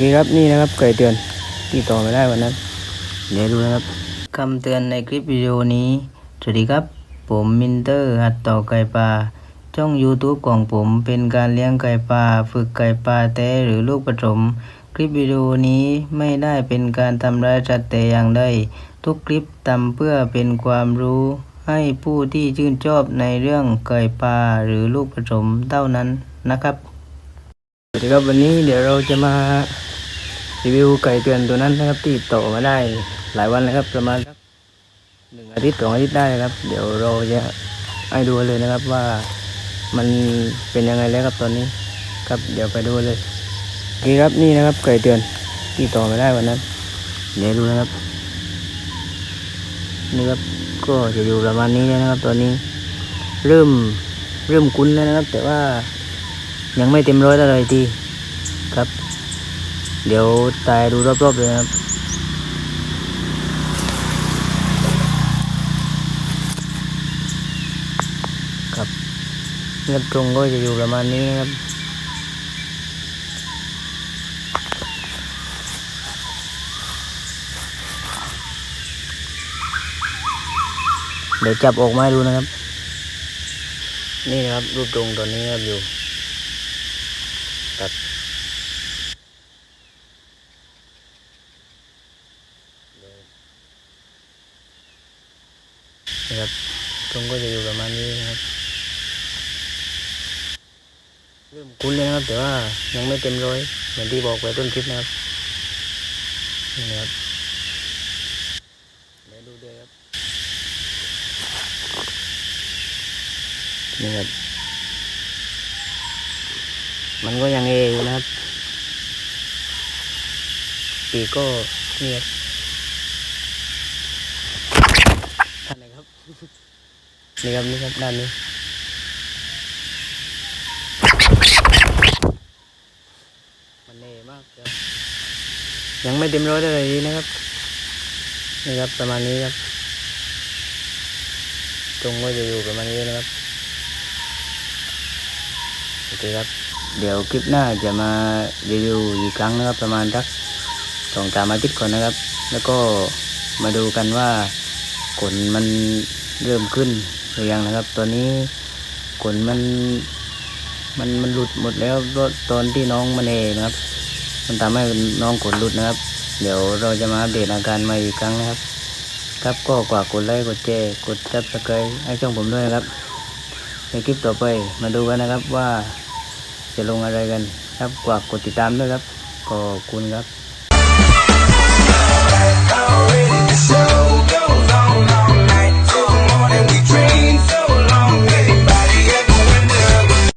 เคครับนี่นะครับไก่เตือนที่ต่อไม่ได้วันนั้น เดี๋ยวดูนะครับคำเตือนในคลิปวิดีโอนี้ สวัสดีครับ ผมมินเตอร์หัดต่อไก่ป่าช่อง YouTube ของผมเป็นการเลี้ยงไก่ป่าฝึกไก่ป่าแท้หรือลูกผสมคลิปวิดีโอนี้ไม่ได้เป็นการทำร้ายสัตว์แต่อย่างใดทุกคลิปทำเพื่อเป็นความรู้ ให้ผู้ที่ชื่นชอบในเรื่องไก่ป่าหรือลูกผสมเท่านั้นนะครับสวัสดีครับวันนี้เดี๋ยวเราจะมา รีวิวไก่เตือนตัวนั้นนะครับที่โตมาได้หลายวันแล้วครับ ประมาณหนึ่งอาทิตย์สองอาทิตย์ได้ครับ เดี๋ยวเราจะให้ดูเลยนะครับว่ามันเป็นยังไงแล้วครับตอนนี้ครับเดี๋ยวไปดูเลยโอเคครับนี่นะครับไก่เตือนที่โตมาได้วันนั้น เดี๋ยวดูนะครับนี่ครับก็จะอยู่ประมาณนี้นะครับตอนนี้ เริ่มเริ่มคุ้นแล้วนะครับ แต่ว่ายังไม่เต็มร้อยเท่าไหรทีครับ เดี๋ยวตายดูรอบๆเลยครับครับเงียตรงก็จะอยู่ประมาณนี้นะครับเดี๋ยวจับออกมาให้ดูนะครับ นี่นะครับรูปตรงตอนนี้ครับอยู่ครั นะครับตรงก็จะอยู่ประมาณนี้นะครับเริ่มคุ้นเลยนะครับ แต่ว่ายังไม่เต็มร้อยเหมือนที่บอกไปต้นคลิปนะครับนี่นะครับเดี๋ยวดูด้วยครับนี่ครับ มันก็ยังเออยู่นะครับปีกก็นี่ครับท่านไห นี่ครับนี่ครับด้านนี้มันเอมากครับยังไม่เต็มร้อยเท่าไร่ดีนะครับนี่ครับประมาณนี้ครับตรงก็จะอยู่ประมาณนี้นะครับโอเคครับ เดี๋ยวคลิปหน้าจะมารีวิวอีกครั้งนะครับ ประมาณสักสองสามอาทิตย์ก่อนนะครับ แล้วก็มาดูกันว่าขนมัน เริ่มขึ้นหรือยังนะครับ ตอนนี้ขนมันมันมันหลุดหมดแล้วตอนที่น้องมันเอนะครับ มันทำให้น้องขนหลุดนะครับ เดี๋ยวเราจะมาอัปเดตอาการมาอีกครั้งนะครับครับก็กว่ากดไลค์กดแชร์กดซับสไครต์ให้ช่องผมด้วยนะครับ ในคลิปต่อไปมาดูกันนะครับว่าจะลงอะไรกันครับกว่ากดติดตามด้วยครับขอบคุณครับ